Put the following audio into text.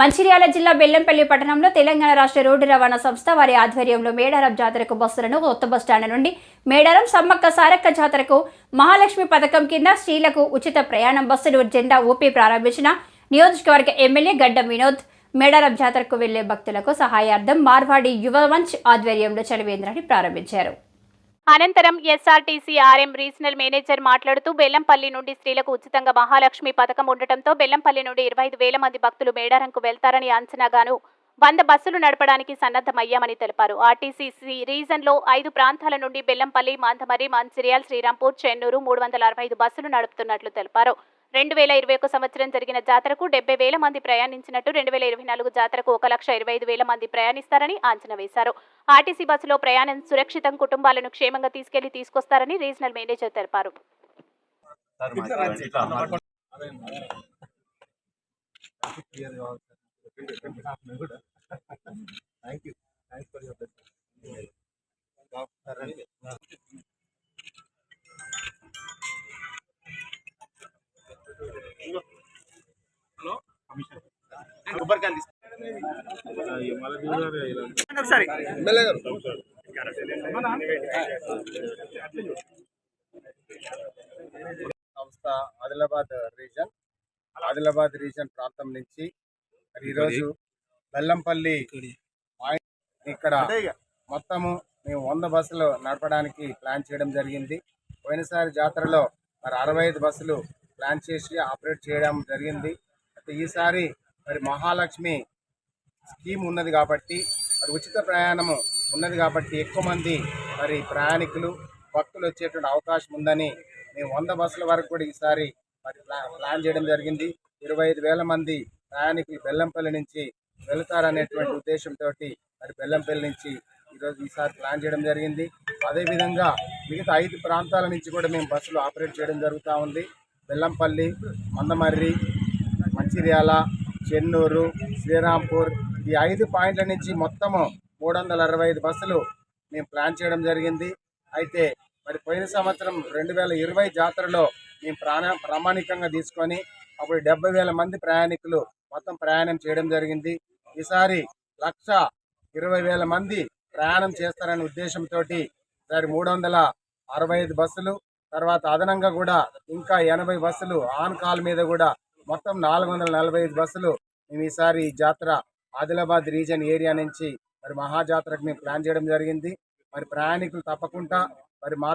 మంచిర్యాల జిల్లా బెల్లంపల్లి పట్టణంలో తెలంగాణ రాష్ట్ర రోడ్డు రవాణా సంస్థ వారి ఆధ్వర్యంలో మేడారం జాతరకు బస్సులను కొత్త బస్టాండ్ నుండి మేడారం సమ్మక్క సారక్క జాతరకు మహాలక్ష్మి పథకం కింద స్త్రీలకు ఉచిత ప్రయాణం బస్సులు జెండా ఊపి ప్రారంభించిన నియోజకవర్గ ఎమ్మెల్యే గడ్డం వినోద్. మేడారం జాతరకు వెళ్ళే భక్తులకు సహాయార్థం మార్వాడి యువ మంచ్ ఆధ్వర్యంలో చలివేంద్రాన్ని ప్రారంభించారు. అనంతరం ఎస్ఆర్టీసీ ఆర్ఎం రీజనల్ మేనేజర్ మాట్లాడుతూ బెల్లంపల్లి నుండి స్త్రీలకు ఉచితంగా మహాలక్ష్మి పథకం ఉండటంతో బెల్లంపల్లి నుండి ఇరవై ఐదు వేల మంది భక్తులు మేడారంకు వెళ్తారని అంచనాగాను. వంద బస్సులు నడపడానికి సన్నద్ధమయ్యామని తెలిపారు. ఆర్టీసీ రీజన్లో ఐదు ప్రాంతాల నుండి బెల్లంపల్లి మందమరి మంచిర్యాల్ శ్రీరాంపూర్ చెన్నూరు మూడు వందల అరవై ఐదు బస్సులు నడుపుతున్నట్లు తెలిపారు. రెండు వేల ఇరవై ఒక సంవత్సరం జరిగిన జాతరకు డెబ్బై వేల మంది ప్రయాణించినట్టు రెండు వేల ఇరవై నాలుగు జాతరకు ఒక లక్ష ఇరవై ఐదు వేల మంది ప్రయాణిస్తారని అంచనా వేశారు. ఆర్టీసీ బస్సులో ప్రయాణం సురక్షితం కుటుంబాలను క్షేమంగా తీసుకెళ్ళి తీసుకొస్తారని రీజనల్ మేనేజర్ తెలిపారు. సంస్థ ఆదిలాబాద్ రీజన్ ఆదిలాబాద్ రీజన్ ప్రాంతం నుంచి మరి ఈరోజు బెల్లంపల్లి పాయింట్ ఇక్కడ మొత్తము మేము వంద బస్సులు నడపడానికి ప్లాన్ చేయడం జరిగింది. పోయినసారి జాతరలో మరి అరవై ఐదు బస్సులు ప్లాన్ చేసి ఆపరేట్ చేయడం జరిగింది. ఈసారి మరి మహాలక్ష్మి స్కీమ్ ఉన్నది కాబట్టి మరి ఉచిత ప్రయాణము ఉన్నది కాబట్టి ఎక్కువ మంది మరి ప్రయాణికులు భక్తులు వచ్చేటువంటి అవకాశం ఉందని మేము వంద బస్సుల వరకు కూడా ఈసారి మరి ప్లాన్ చేయడం జరిగింది. ఇరవై ఐదు వేల మంది ప్రయాణికులు బెల్లంపల్లి నుంచి వెళతారనేటువంటి ఉద్దేశంతో మరి బెల్లంపల్లి నుంచి ఈరోజు ఈసారి ప్లాన్ చేయడం జరిగింది. అదేవిధంగా మిగతా ఐదు ప్రాంతాల నుంచి కూడా మేము బస్సులు ఆపరేట్ చేయడం జరుగుతూ ఉంది. బెల్లంపల్లి మందమర్రి మంచిర్యాల చెన్నూరు శ్రీరాంపూర్ ఈ ఐదు పాయింట్ల నుంచి మొత్తము మూడు వందల అరవై ఐదు బస్సులు మేము ప్లాన్ చేయడం జరిగింది. అయితే మరి పోయిన సంవత్సరం రెండు వేల ఇరవై జాతరలో మేము ప్రాణ ప్రామాణికంగా తీసుకొని అప్పుడు డెబ్బై వేల మంది ప్రయాణికులు మొత్తం ప్రయాణం చేయడం జరిగింది. ఈసారి లక్ష ఇరవై వేల మంది ప్రయాణం చేస్తారనే ఉద్దేశంతో ఈసారి మూడు వందల అరవై ఐదు బస్సులు తర్వాత అదనంగా కూడా ఇంకా ఎనభై బస్సులు ఆన్ కాల్ మీద కూడా మొత్తం నాలుగు వందల నలభై ఐదు బస్సులు మేము ఈసారి ఈ జాతర ఆదిలాబాద్ రీజన్ ఏరియా నుంచి మరి మహాజాతరకు మేము ప్లాన్ చేయడం జరిగింది. మరి ప్రయాణికులు తప్పకుండా మరి మా